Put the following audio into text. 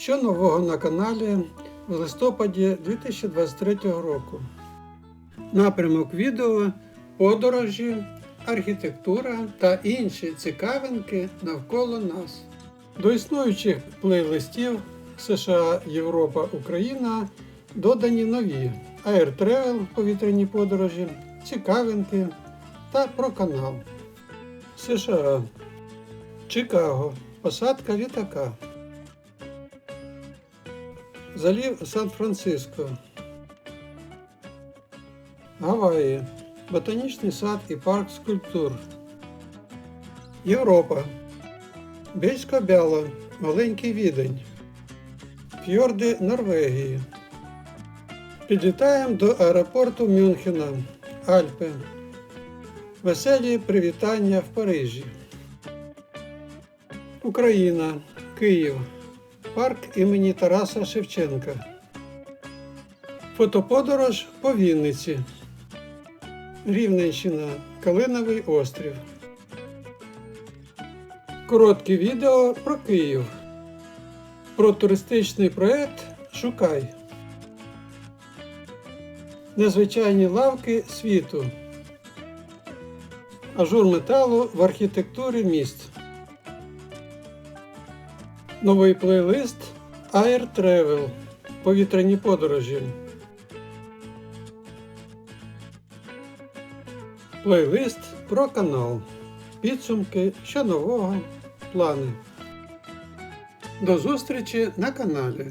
Що нового на каналі в листопаді 2023 року? Напрямок відео подорожі, архітектура та інші цікавинки навколо нас. До існуючих плейлистів США, Європа, Україна додані нові Air Travel повітряні подорожі, цікавинки та про канал. США. Чикаго. Посадка літака. Залів Сан-Франциско. Гаваї. Ботанічний сад і парк скульптур. Європа. Більсько Бяло. Маленький відень. Фьорди Норвегії. Підлітаємо до аеропорту Мюнхена. Альпи. Веселі привітання в Парижі. Україна. Київ. Парк імені Тараса Шевченка. Фотоподорож по Вінниці. Рівненщина. Калиновий острів. Коротке відео про Київ. Про туристичний проект Шукай. Незвичайні лавки світу. Ажур металу в архітектурі міст. Новий плейлист Air Travel. Повітряні подорожі. Плейлист про канал. Підсумки, що нового, плани. До зустрічі на каналі.